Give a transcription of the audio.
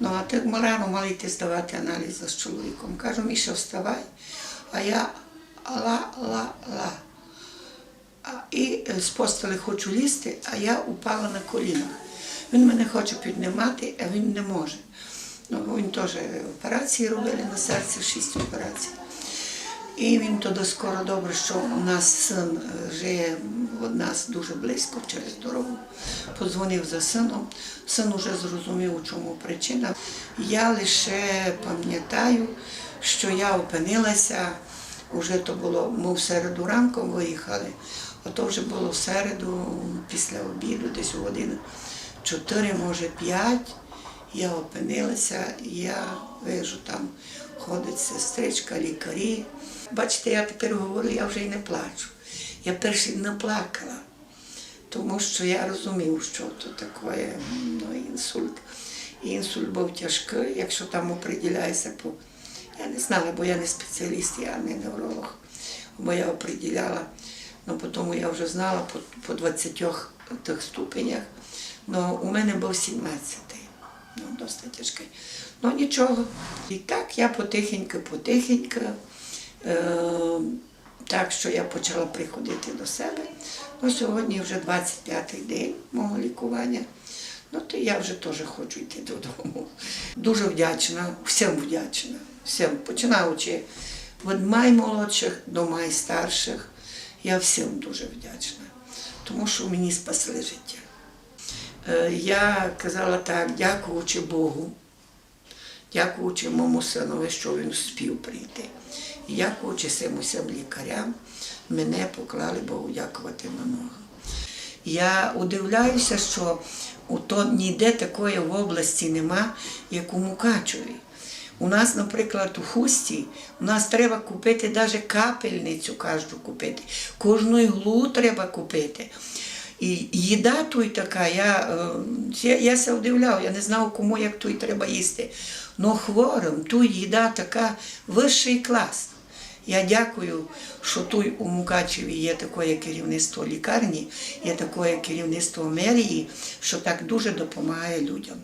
Ну, а так ми рано мали йти здавати аналізи з чоловіком. Кажу, Міша, вставай. А я ла-ла-ла. І з постели хочу лізти, а я упала на коліна. Він мене хоче піднімати, а він не може. Ну, він теж операції робили на серці, шість операцій. І він тоді скоро добре, що у нас син е, живе від нас дуже близько через дорогу. Подзвонив за сином. Син уже зрозумів, у чому причина. Я лише пам'ятаю, що я опинилася, вже то було, ми в середу ранком виїхали, а то вже було в середу, після обіду, десь у годину 4, може 5. Я опинилася, я вижу, там ходить сестричка, лікарі. Бачите, я тепер говорю, я вже й не плачу. Я перший не плакала, тому що я розумів, що то таке ну, інсульт. І інсульт був тяжкий, якщо там оприділяється по. Я не знала, бо я не спеціаліст, я не невролог, бо я оприділяла. Ну, потім я вже знала по, по 20 тих ступенях. Ну, у мене був 17-й. Ну, досить тяжкий. Ну нічого. І так я потихеньку, потихеньку. Е, так що я почала приходити до себе. Ну, сьогодні вже 25-й день мого лікування. Ну, то я вже теж хочу йти додому. Дуже вдячна, всім вдячна. Всім, починаючи від наймолодших до найстарших. Я всім дуже вдячна, тому що мені спасли життя. Е, Я казала так, дякуючи Богу, дякуючи моєму синові, що він спів прийти. І дякуючи всім усім лікарям, мене поклали Богу дякувати на ногу. Я удивляюся, що то ніде такої в області нема, як у Мукачеві. У нас, наприклад, у хусті, у нас треба купити навіть капельницю кожну купити. Кожну іглу треба купити. І їда тут така, я, е, я, я се удивляв, я не знав, кому як той треба їсти. Но хворим тут їда така вищий клас. Я дякую, що тут у Мукачеві є таке керівництво лікарні, є таке керівництво мерії, що так дуже допомагає людям.